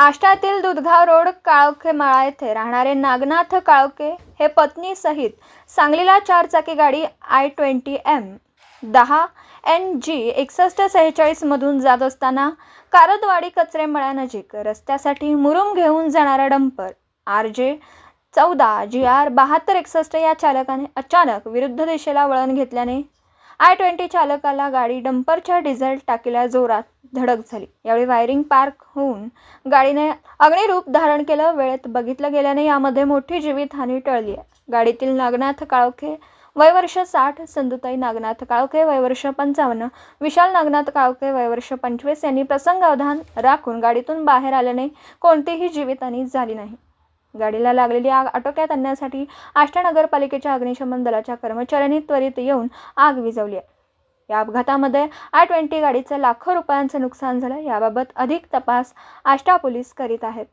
आष्टातील Dudhgaon road काळोखेमाळा येथे राहणारे नागनाथ काळोखे हे पत्नीसहित सांगलीला चारचाकी गाडी आय ट्वेंटी एम दहा एन जी एकसष्ट सेहेचाळीसमधून जात असताना कारदवाडी कचरेमळ्यानजीक रस्त्यासाठी मुरुम घेऊन जाणारा डंपर आर जे चौदा जी आर बहात्तर एकसष्ट या चालकाने अचानक विरुद्ध दिशेला वळण घेतल्याने आय ट्वेंटी चालकाला गाडी डंपरच्या डिझेल टाकीला जोरात धडक झाली. यावेळी वायरिंग पार्क होऊन गाडीने अग्निरूप धारण केलं. वेळेत बघितलं गेल्याने यामध्ये मोठी जीवितहानी टळली आहे. गाडीतील नागनाथ काळोखे वयवर्ष साठ संधुताई नागनाथ काळोखे वयवर्ष पंचावन्न विशाल नागनाथ काळोखे वयवर्ष पंचवीस यांनी प्रसंगावधान राखून गाडीतून बाहेर आल्याने कोणतीही जीवितहानी झाली नाही. गाडीला लागलेली आग आटोक्यात आणण्यासाठी आष्टा नगरपालिकेच्या अग्निशमन दलाच्या कर्मचाऱ्यांनी त्वरित येऊन आग विझवली आहे. या अपघातामध्ये आय ट्वेंटी गाडीचं लाखो रुपयांचं नुकसान झालं. याबाबत अधिक तपास आष्टा पोलीस करीत आहेत.